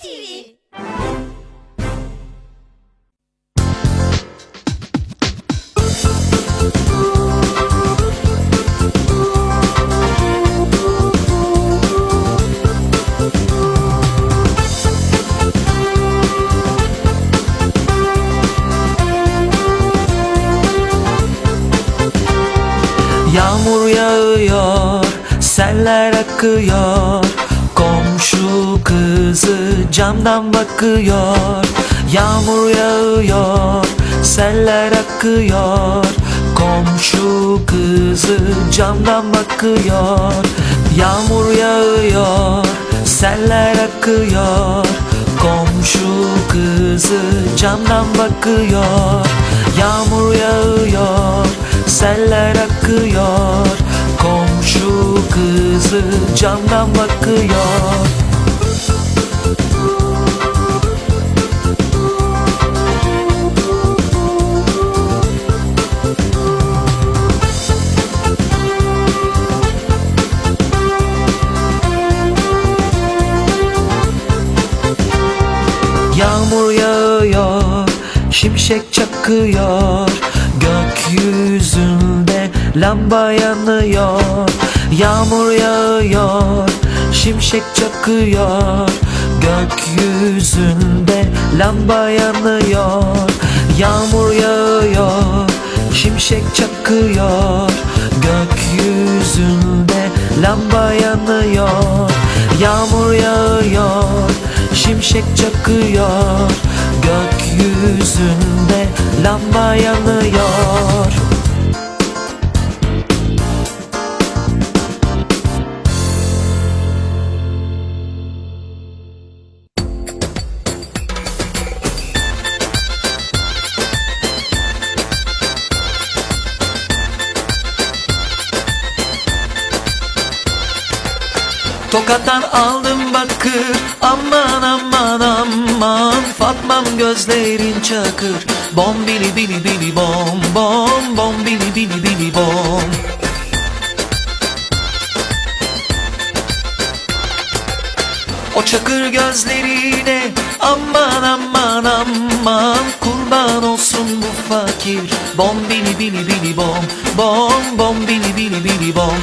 TV. Yağmur yağıyor, seller akıyor camdan bakıyor Yağmur yağıyor, seller akıyor. Komşu kızı camdan bakıyor Yağmur yağıyor, seller akıyor. Komşu kızı camdan bakıyor Yağmur yağıyor, seller akıyor. Komşu kızı camdan bakıyor şimşek çakıyor. Gökyüzünde lamba yanıyor. Yağmur yağıyor, şimşek çakıyor. Gökyüzünde lamba yanıyor. Yağmur yağıyor, şimşek çakıyor. Gökyüzünde lamba yanıyor. Yağmur yağıyor, şimşek çakıyor gözlerin çakır. Bom bili bili bili bom Bom bom bili bili bili bom. O çakır gözlerine aman aman aman Kurban olsun bu fakir. Bom bili bili bili bom Bom bom bili bili bili bom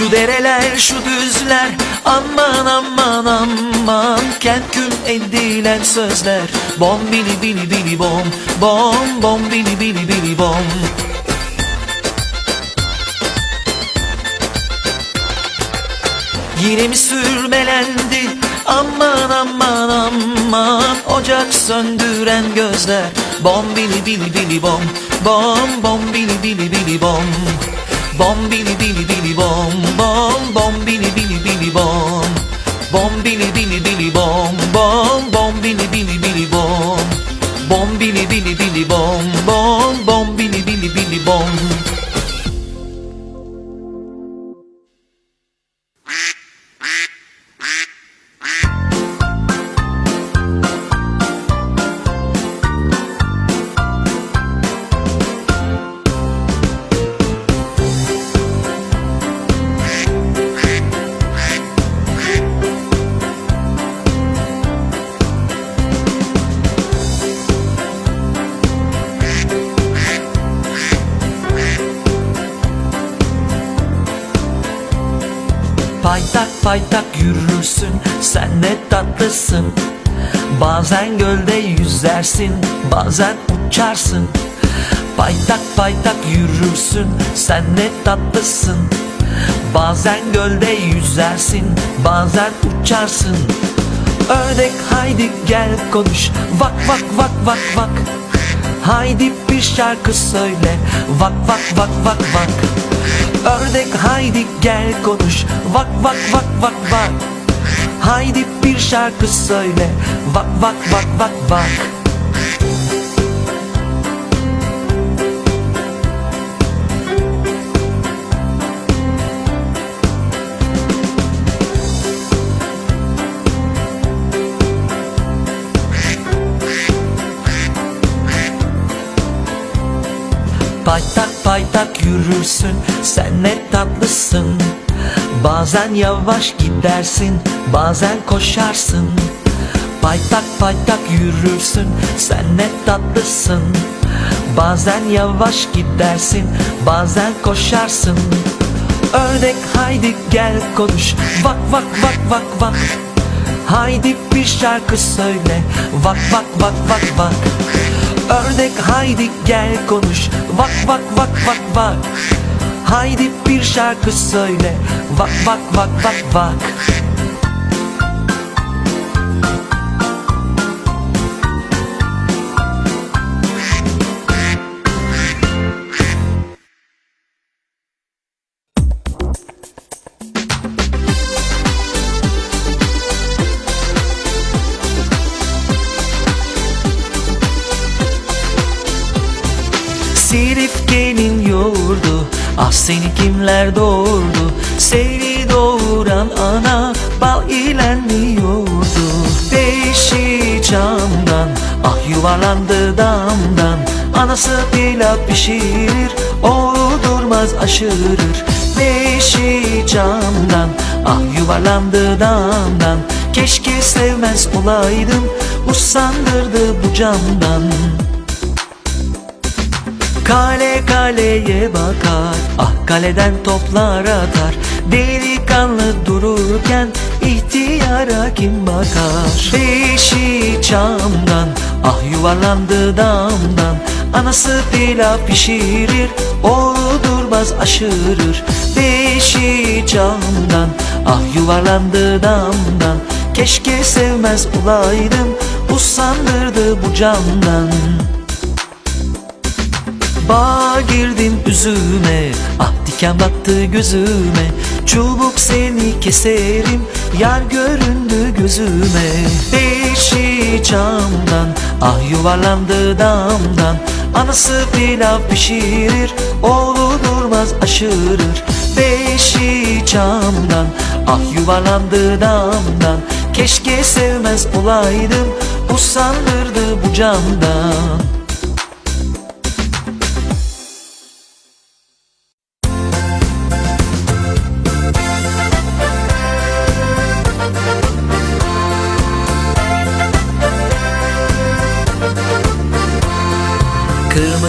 Şu dereler şu düzler aman aman aman. Kelkün edilen sözler. Bom bili bili bili bom. Bom bom bili bili bili bom. Yine mi sürmelendi? Aman aman aman. Ocak söndüren gözler. Bom bili bili bili bom. Bom bom bili bili bili bom Bom bili bili bili bom Bom. Bom bili bili bili bom. Bom bili bili bili bom Bom. Bom bili bili bili bom. Bom bili bili bili bom Bom. Bom bili bili bili bom Bazen gölde yüzersin bazen uçarsın. Paytak paytak yürürsün sen ne tatlısın. Bazen gölde yüzersin bazen uçarsın. Ördek haydi gel konuş vak vak vak vak vak. Haydi bir şarkı söyle vak vak vak vak vak. Ördek haydi gel konuş Vak vak vak vak vak Haydi bir şarkı söyle. Vak vak vak vak vak. Paytak paytak yürürsün. Sen ne tatlısın Bazen yavaş gidersin bazen koşarsın. Paytak paytak yürürsün sen ne tatlısın. Bazen yavaş gidersin bazen koşarsın. Ördek haydi gel konuş. Vak vak vak vak vak. Haydi bir şarkı söyle. Vak vak vak vak vak. Ördek haydi gel konuş. Vak vak vak vak vak Haydi bir şarkı söyle. Vak vak vak vak vak seni kimler doğurdu? Seni doğuran ana Bal ile mi yoğurdu Beşi camdan Ah yuvarlandı damdan. Anası pilav pişirir Oğlu durmaz aşırır. Beşi camdan Ah yuvarlandı damdan. Keşke sevmez olaydım Usandırdı bu camdan Kale kaleye bakar Ah kaleden toplar atar. Delikanlı dururken ihtiyara kim bakar? Beşi çamdan Ah yuvarlandı damdan. Anası pilav pişirir Oğlu durmaz aşırır. Beşi camdan Ah yuvarlandı damdan. Keşke sevmez olaydım Usandırdı bu camdan Bağa girdim üzüme? Ah diken battı gözüme. Çubuk seni keserim Yar göründü gözüme. Beşi camdan Ah yuvarlandı damdan. Anası pilav pişirir Oğlu durmaz aşırır. Beşi camdan Ah yuvarlandı damdan. Keşke sevmez olaydım Usandırdı bu camdan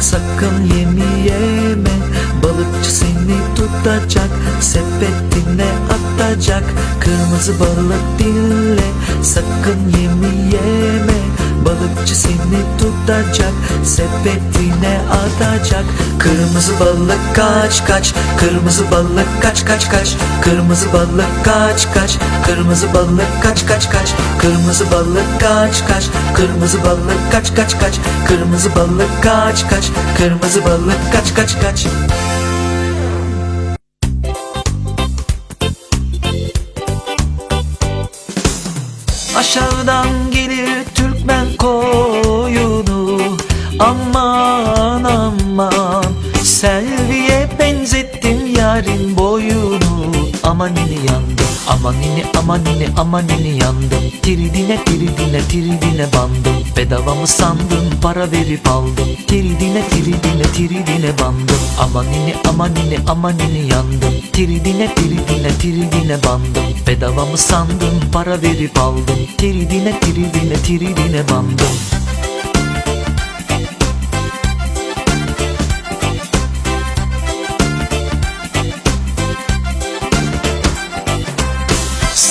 sakın yemi yeme. Balıkçı seni tutacak sepetine atacak. Kırmızı balık dinle sakın yemi yeme Balıkçı seni tutacak sepetine atacak. Kırmızı balık kaç kaç Kırmızı balık kaç kaç kaç. Kırmızı balık kaç kaç Kırmızı balık kaç kaç kaç. Kırmızı balık kaç kaç Kırmızı balık kaç kaç kaç. Kırmızı balık kaç kaç Kırmızı balık kaç kaç kaç. Aşağıdan Aman aman. Selviye benzettim yarın boyunu Amanini yandım Amanini amanini amanini yandım. Tiridine tiridine tiridine bandım. Bedava mı sandın para verip aldım. Tiridine tiridine tiridine bandım. Amanini amanini amanini yandım. Tiridine tiridine tiridine bandım. Bedava mı sandın para verip aldım. Tiridine tiridine tiridine bandım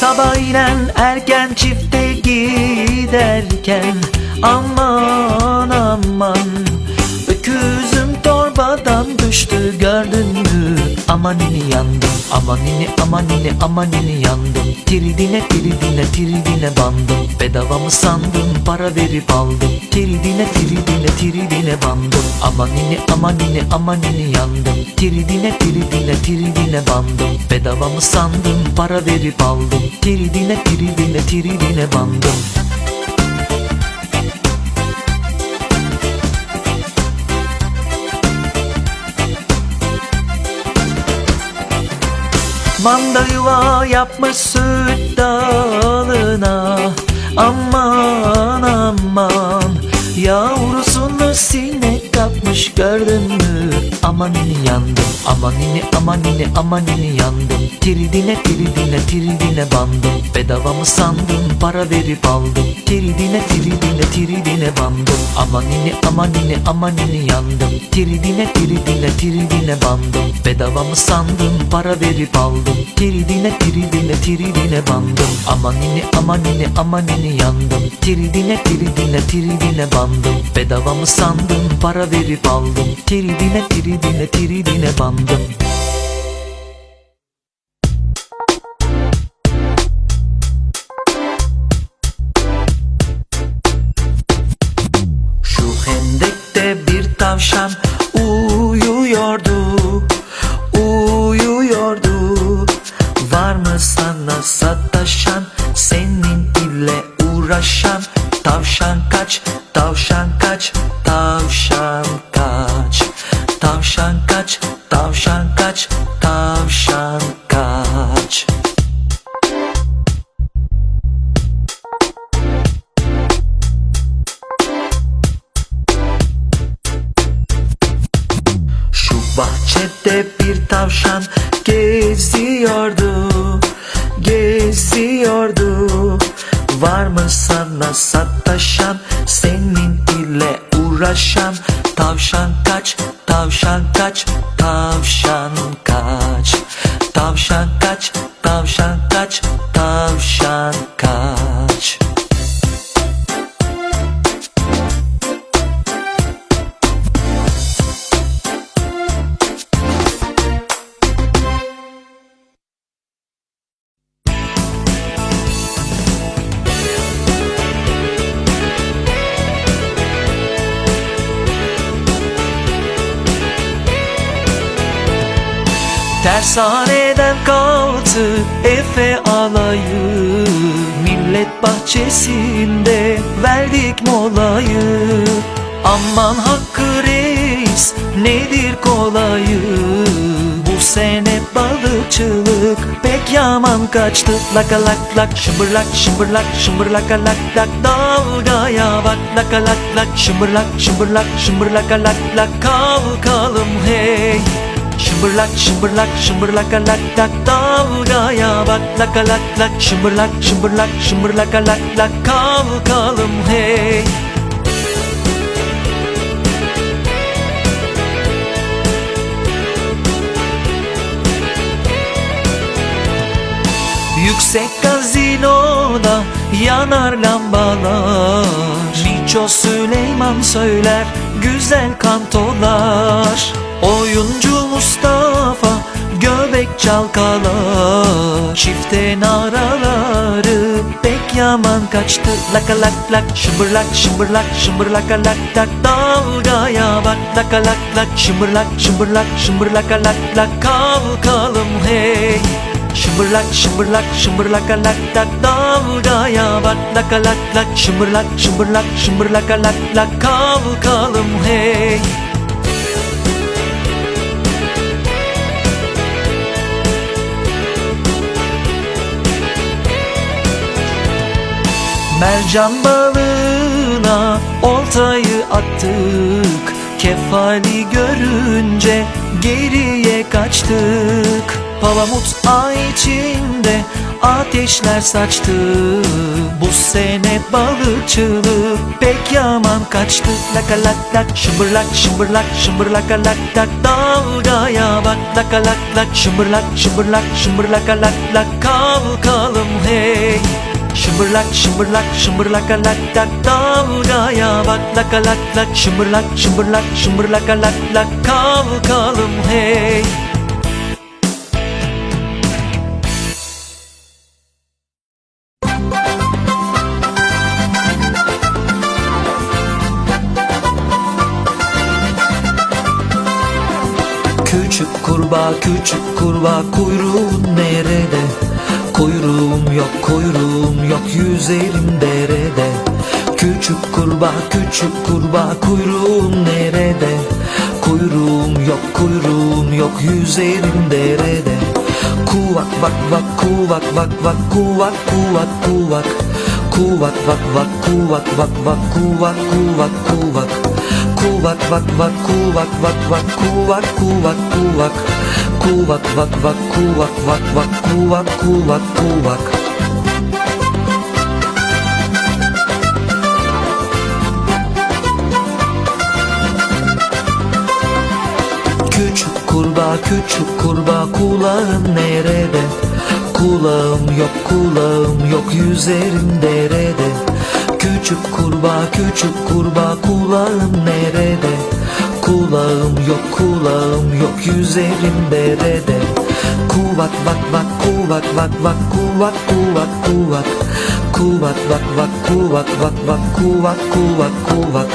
Sabahleyin erken çifte giderken Aman aman amanini yandım? Amanini amanini amanini yandım? Tiridine tiridine tiridine bandım. Bedava mı sandın para verip aldım. Tiridine tiridine tiridine bandım. Amanini amanini amanini yandım? Tiridine tiridine tiridine bandım. Bedava mı sandın para verip aldım. Tiridine tiridine tiridine bandım Manda yuva yapmış süt dalına. Aman aman. Yavrusunu sinek kapmış gördün mü Amanini yandım Amanini amanini amanini yandım Tiridine tiridine tiridine bandım Bedava mı sandın para verip aldım Tiridine tiridine tiridine bandım Amanini amanini amanini yandım Tiridine tiridine tiridine bandım Bedava mı sandın para verip aldım Tiridine tiridine tiridine bandım Amanini amanini amanini yandım Tiridine tiridine tiridine bandım Bedava mı sandın para verip aldım Tiridine tiridine tiridine bandım. Şu hendekte bir tavşan bahçede bir tavşan geziyordu Geziyordu. Var mı sana sataşan Senin ile uğraşan? Tavşan kaç, tavşan kaç Tavşan kaç? Tavşan kaç, tavşan kaç Tersaneden kalktı Efe alayı. Millet bahçesinde verdik molayı. Aman hakkı reis nedir kolayı? Bu sene balıkçılık pek yaman kaçtı. Laka lak lak şımbırlak şımbırlak şımbırlaka lak lak. Dalgaya bak laka lak lak şımbırlak şımbırlak şımbırlaka lak lak. Kalkalım hey Şımbırlak şımbırlak şımbırlak lak lak dalgaya bak lak lak lak. Şımbırlak şımbırlak şımbırlak lak lak kalkalım hey. Yüksek gazinoda yanar lambalar. Miço Süleyman söyler güzel kantolar Oyuncu Mustafa göbek çalkalar. Çifte naraları pek yaman kaçtı. Laka lak lak şımbırlak şımbırlak şımbırlak lak lak. Dalgaya bak laka lak lak şımbırlak şımbırlak şımbırlak lak lak. Kalkalım hey. Şımbırlak şımbırlak şımbırlak lak lak. Dalgaya bak laka lak lak Şımbırlak şımbırlak şımbırlak lak lak. Kalkalım hey Mercan balığına oltayı attık. Kefali görünce geriye kaçtık. Palamut ay içinde ateşler saçtı. Bu sene balıkçılık pek yaman kaçtı. Laka lak lak şımbırlak şımbırlak şımbırlak lak lak. Dalgaya bak laka lak lak şımbırlak şımbırlak şımbırlak lak lak. Kalkalım hey Şımbırlak şımbırlak şımbırlak alak lak dalgaya bak lak alak lak Şımbırlak şımbırlak şımbırlak alak lak kalkalım hey Küçük kurbağa küçük kurbağa kuyruğun nerede? Kuyruğum yok kuyruğum yok yüzerim derede. Küçük kurbağa küçük kurbağa kuyruğun nerede? Kuyruğum yok kuyruğum yok yüzerim derede. Kuvak vak vak kuvak vak vak kuvak kuvak kuvak. Kuvak vak vak kuvak vak vak kuvak kuvak kuvak Kuvak vak vak kuvak vak vak kuvak kuvak kuvak Kuvak vak vak kuvak vak vak kuvak kuvak kuvak Küçük kurbağa küçük kurbağa kulağın nerede? Kulağım yok kulağım yok yüzerim derede Küçük kurbağa küçük kurbağa kulağın nerede? Kulağım yok kulağım yok yüzerim derede Kuvak vak vak kuvak vak vak kuvak kuvak kuvak. Kuvak vak vak kuvak vak vak kuvak kuvak kuvak.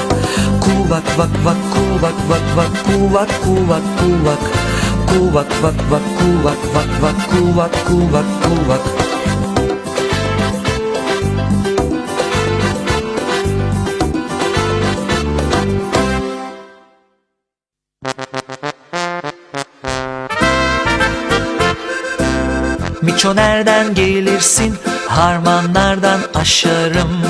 Kuvak vak vak kuvak vak vak kuvak kuvak kuvak. Kuvak vak vak kuvak vak vak kuvak kuvak kuvak Miço nereden gelirsin? Harmanlardan aşarım.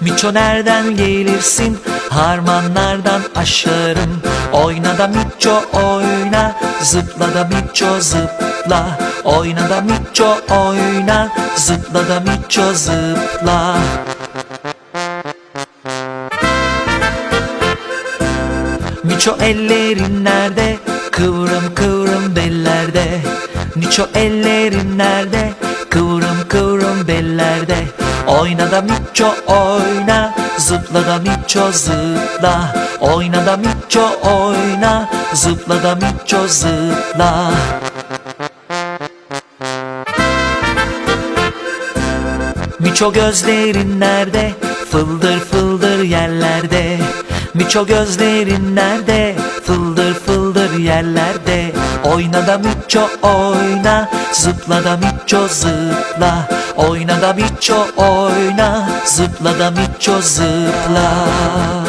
Miço nereden gelirsin? Harmanlardan aşarım. Oyna da miço oyna, zıpla da miço zıpla. Oyna da miço oyna, zıpla da miço zıpla. Miço ellerin nerede? Kıvrım kıvrım bellerde. Miço ellerin nerede? Kıvrım kıvrım bellerde. Oyna da miço oyna, zıpla da miço zıpla. Oyna da miço oyna, zıpla da miço zıpla. Miço gözlerin nerede? Fıldır fıldır yerlerde. Miço gözlerin nerede? Fıldır fıldır yerlerde. Oyna da miço oyna, zıpla da miço zıpla. Oyna da miço oyna, zıpla da miço zıpla.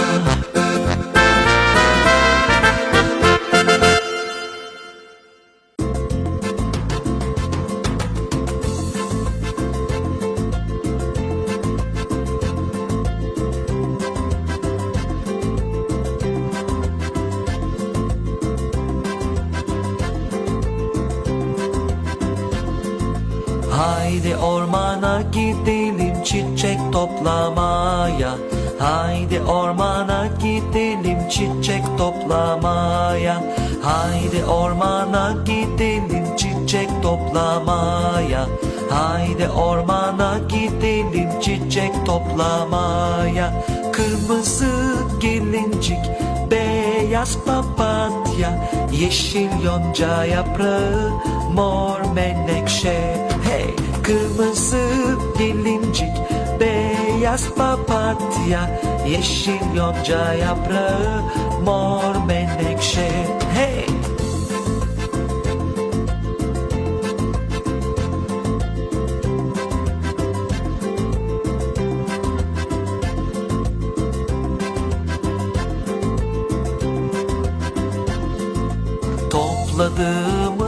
Gidelim çiçek toplamaya. Haydi ormana gidelim çiçek toplamaya. Haydi ormana gidelim çiçek toplamaya. Haydi ormana gidelim çiçek toplamaya. Kırmızı gelincik Beyaz papatya, yeşil yonca yaprağı, mor menekşe. Kırmızı gelincik, beyaz papatya, yeşil yonca yaprağı, mor menekşe. Hey.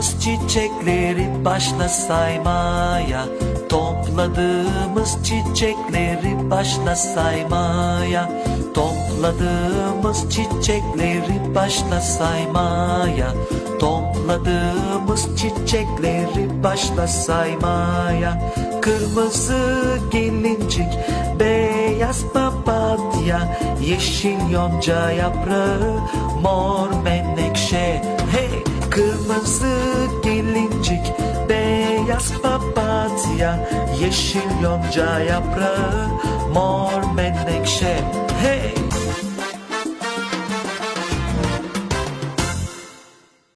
Topladığımız çiçekleri başla saymaya. Topladığımız çiçekleri başla saymaya. Topladığımız çiçekleri başla saymaya. Topladığımız çiçekleri başla saymaya. Kırmızı gelincik, beyaz papatya Yeşil yonca yaprağı, mor menekşe kırmızı gelincik, beyaz papatya Yeşil yonca yaprağı, mor menekşe. Hey